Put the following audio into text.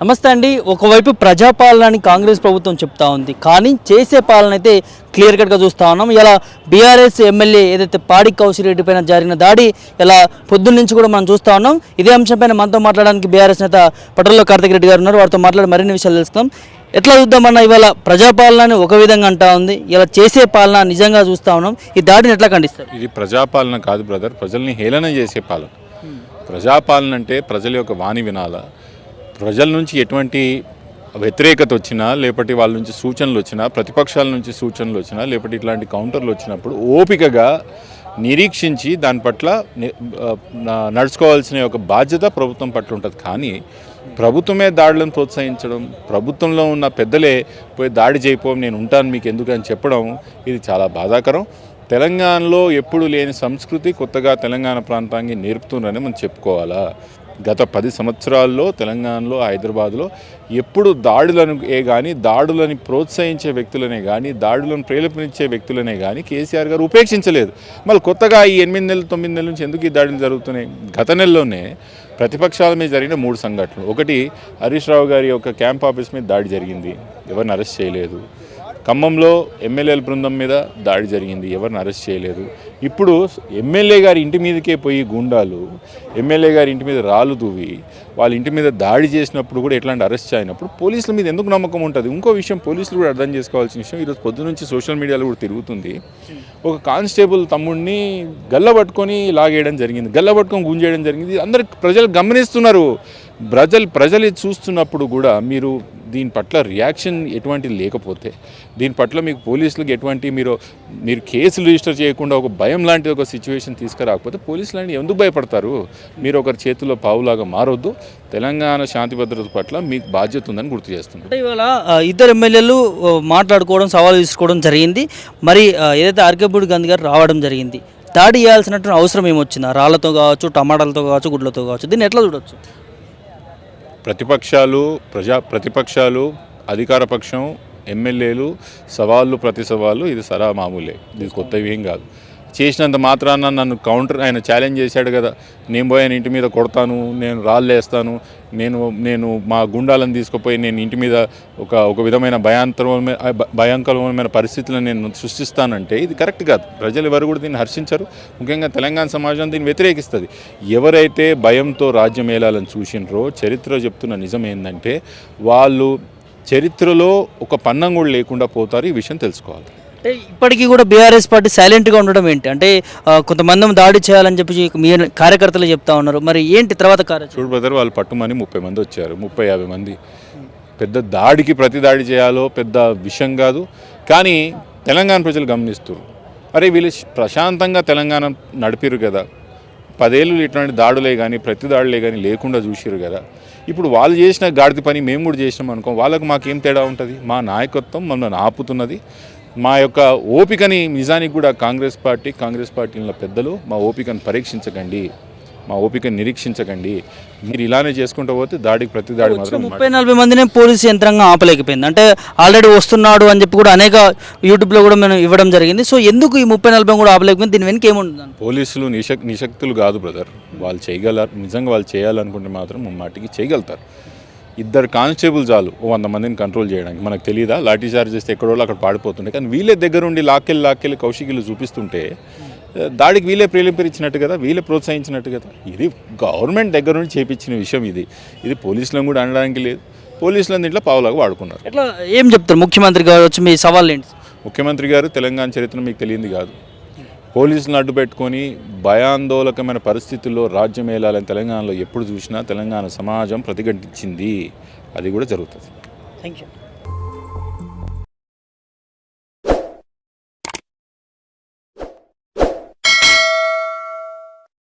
నమస్తే అండి. ఒకవైపు ప్రజాపాలన కాంగ్రెస్ ప్రభుత్వం చెప్తా ఉంది. కానీ చేసే పాలన అయితే క్లియర్ కట్గా చూస్తూ ఉన్నాం. ఇలా బీఆర్ఎస్ ఎమ్మెల్యే ఏదైతే పాడి కౌశిరెడ్డి పైన జరిగిన దాడి ఇలా పొద్దున్న నుంచి కూడా మనం చూస్తూ ఉన్నాం. ఇదే అంశంపైన మనతో మాట్లాడడానికి బీఆర్ఎస్ నేత పటల్లో కార్తిక్ రెడ్డి గారు ఉన్నారు. వారితో మాట్లాడి మరిన్ని విషయాలు తెలుసుకుందాం. ఎట్లా చూద్దామన్నా ఇవాళ ప్రజాపాలన ఒక విధంగా అంటా ఉంది. ఇలా చేసే పాలన నిజంగా చూస్తూ ఉన్నాం. ఈ దాడిని ఎట్లా ఖండిస్తారు? ఇది ప్రజాపాలన కాదు బ్రదర్. ప్రజల్ని హేళన చేసే పాలన. ప్రజాపాలన అంటే ప్రజల యొక్క వాణి వినాల? ప్రజల నుంచి ఎటువంటి వ్యతిరేకత వచ్చినా లేకపోతే వాళ్ళ నుంచి సూచనలు వచ్చినా ప్రతిపక్షాల నుంచి సూచనలు వచ్చినా లేకపోతే ఇట్లాంటి కౌంటర్లు వచ్చినప్పుడు ఓపికగా నిరీక్షించి దాని పట్ల నడుచుకోవాల్సిన ఒక బాధ్యత ప్రభుత్వం పట్ల ఉంటుంది. కానీ ప్రభుత్వమే దాడులను ప్రోత్సహించడం ప్రభుత్వంలో ఉన్న పెద్దలే పోయి దాడి చేయపో నేను ఉంటాను మీకు ఎందుకు అని చెప్పడం ఇది చాలా బాధాకరం. తెలంగాణలో ఎప్పుడు లేని సంస్కృతి కొత్తగా తెలంగాణ ప్రాంతాన్ని నేర్పుతున్నారని మనం చెప్పుకోవాలా? గత పది సంవత్సరాల్లో తెలంగాణలో హైదరాబాద్లో ఎప్పుడు దాడులను ఏ కానీ దాడులని ప్రోత్సహించే వ్యక్తులనే కానీ దాడులను ప్రేరేపించే వ్యక్తులనే కానీ కేసీఆర్ గారు ఉపేక్షించలేదు. మళ్ళీ కొత్తగా ఈ ఎనిమిది నెలలు తొమ్మిది నెలల నుంచి ఎందుకు ఈ దాడులు జరుగుతున్నాయి? గత నెలలోనే ప్రతిపక్షాల మీద జరిగిన మూడు సంఘటనలు. ఒకటి హరీష్ రావు గారి యొక్క క్యాంప్ ఆఫీస్ మీద దాడి జరిగింది. ఎవరిని అరెస్ట్ చేయలేదు. ఖమ్మంలో ఎమ్మెల్యేల బృందం మీద దాడి జరిగింది. ఎవరిని అరెస్ట్ చేయలేదు. ఇప్పుడు ఎమ్మెల్యే గారి ఇంటి మీదకే పోయి గుండాలు ఎమ్మెల్యే గారి ఇంటి మీద రాళ్ళు దూవి వాళ్ళ ఇంటి మీద దాడి చేసినప్పుడు కూడా ఎట్లాంటి అరెస్ట్ అయినప్పుడు పోలీసుల మీద ఎందుకు నమ్మకం ఉంటుంది? ఇంకో విషయం పోలీసులు కూడా అర్థం చేసుకోవాల్సిన విషయం ఈరోజు పొద్దు నుంచి సోషల్ మీడియాలో కూడా తిరుగుతుంది. ఒక కానిస్టేబుల్ తమ్ముడిని గల్లబట్టుకొని లాగేయడం జరిగింది గల్లబట్టుకొని గుంజేయడం జరిగింది. అందరు ప్రజలు గమనిస్తున్నారు. ప్రజలు ప్రజలు చూస్తున్నప్పుడు కూడా మీరు దీని పట్ల రియాక్షన్ ఎటువంటిది లేకపోతే దీని పట్ల మీకు పోలీసులకు ఎటువంటి మీరు మీరు కేసులు రిజిస్టర్ చేయకుండా ఒక భయం లాంటి ఒక సిచ్యువేషన్ తీసుకురాకపోతే పోలీసులు అంటే ఎందుకు భయపడతారు? మీరు ఒకరి చేతిలో పావులాగా మారొద్దు. తెలంగాణ శాంతి భద్రత పట్ల మీకు బాధ్యత ఉందని గుర్తు చేస్తున్నారు అంటే ఇవాళ ఇద్దరు ఎమ్మెల్యేలు మాట్లాడుకోవడం సవాలు తీసుకోవడం జరిగింది. మరి ఏదైతే ఆర్కేపూడి గాంధీ గారు రావడం జరిగింది దాడి చేయాల్సినటువంటి అవసరం ఏమొచ్చిందా? రాళ్ళతో కావచ్చు టమాటాలతో కావచ్చు గుడ్లతో కావచ్చు దీన్ని ఎట్లా చూడొచ్చు? ప్రతిపక్షాలు ప్రజా ప్రతిపక్షాలు అధికార పక్షం ఎమ్మెల్యేలు సవాళ్ళు ప్రతి సవాళ్ళు ఇది సరా మామూలే. ఇది కొత్తవి ఏం కాదు. చేసినంత మాత్రాన నన్ను కౌంటర్ ఆయన ఛాలెంజ్ చేశాడు కదా. నేను పోయి ఆయన ఇంటి మీద కొడతాను నేను రాళ్ళు వేస్తాను నేను నేను మా గుండాలను తీసుకుపోయి నేను ఇంటి మీద ఒక ఒక విధమైన భయాంతరమైన భయంకరమైన పరిస్థితులను నేను సృష్టిస్తానంటే ఇది కరెక్ట్ కాదు. ప్రజలు ఎవరు కూడా దీన్ని హర్షించరు. ముఖ్యంగా తెలంగాణ సమాజం దీన్ని వ్యతిరేకిస్తుంది. ఎవరైతే భయంతో రాజ్యం ఏలాలని చూసినరో చరిత్ర చెప్తున్న నిజం ఏంటంటే వాళ్ళు చరిత్రలో ఒక పన్నం కూడా లేకుండా పోతారు. ఈ విషయం తెలుసుకోవాలి. అంటే ఇప్పటికీ కూడా బీఆర్ఎస్ పార్టీ సైలెంట్గా ఉండడం ఏంటి? అంటే కొంతమంది దాడి చేయాలని చెప్పి మీ కార్యకర్తలు చెప్తా ఉన్నారు. మరి ఏంటి తర్వాత చూడు బ్రదర్ వాళ్ళు పట్టుమని ముప్పై మంది వచ్చారు. ముప్పై యాభై మంది. పెద్ద దాడికి ప్రతి దాడి చేయాలో పెద్ద విషయం కాదు. కానీ తెలంగాణ ప్రజలు గమనిస్తారు అరే వీళ్ళు ప్రశాంతంగా తెలంగాణ నడిపిరు కదా. పదేళ్ళు ఇట్లాంటి దాడులే కానీ ప్రతి దాడులే కానీ లేకుండా చూసిరు కదా. ఇప్పుడు వాళ్ళు చేసిన గాడిద పని మేము కూడా చేసినాం అనుకో వాళ్ళకు మాకేం తేడా ఉంటుంది? మా నాయకత్వం మనల్ని ఆపుతున్నది. మా యొక్క ఓపికని నిజానికి కూడా కాంగ్రెస్ పార్టీ కాంగ్రెస్ పార్టీల పెద్దలు మా ఓపికను పరీక్షించకండి. మా ఓపికను నిరీక్షించకండి. మీరు ఇలానే చేసుకుంటూ పోతే దాడికి ప్రతి దాడి మాత్రం ముప్పై నలభై మందినే పోలీసు యంత్రాంగం ఆపలేకపోయింది. అంటే ఆల్రెడీ వస్తున్నాడు అని చెప్పి కూడా అనేక యూట్యూబ్లో కూడా మేము ఇవ్వడం జరిగింది. సో ఎందుకు ఈ ముప్పై నలభై కూడా ఆపలేకపోయింది? దీని వెనక ఏముంటుంది పోలీసులు నిశక్ నిశక్తులు కాదు బ్రదర్. వాళ్ళు చేయగలరు నిజంగా వాళ్ళు చేయాలనుకుంటే మాత్రం ముమ్మాటికి చేయగలుగుతారు. ఇద్దరు కానిస్టేబుల్ చాలు ఓ వంద మందిని కంట్రోల్ చేయడానికి. మనకు తెలియదా లాఠీ చార్జ్ చేస్తే ఎక్కడో అక్కడ పాడిపోతుండే కానీ వీళ్ళే దగ్గరుండి లాక్కెళ్ళి లాక్కెళ్ళి కౌశికలు చూపిస్తుంటే దాడికి వీళ్ళే ప్రేరేపించినట్టు కదా? వీళ్ళే ప్రోత్సహించినట్టు కదా? ఇది గవర్నమెంట్ దగ్గర నుండి చేపించిన విషయం ఇది. ఇది పోలీసులను కూడా అనడానికి లేదు. పోలీసులను దీంట్లో పావులాగా వాడుకున్నారు. ఎట్లా ఏం చెప్తారు ముఖ్యమంత్రి గారు? వచ్చి మీ సవాళ్ళు ఏంటి? ముఖ్యమంత్రి గారు తెలంగాణ చరిత్ర మీకు తెలియంది కాదు. పోలీసులను అడ్డు పెట్టుకొని భయాందోళకమైన పరిస్థితుల్లో రాజ్యం వేలాలని తెలంగాణలో ఎప్పుడు చూసినా తెలంగాణ సమాజం ప్రతిఘటించింది. అది కూడా జరుగుతుంది. Thank you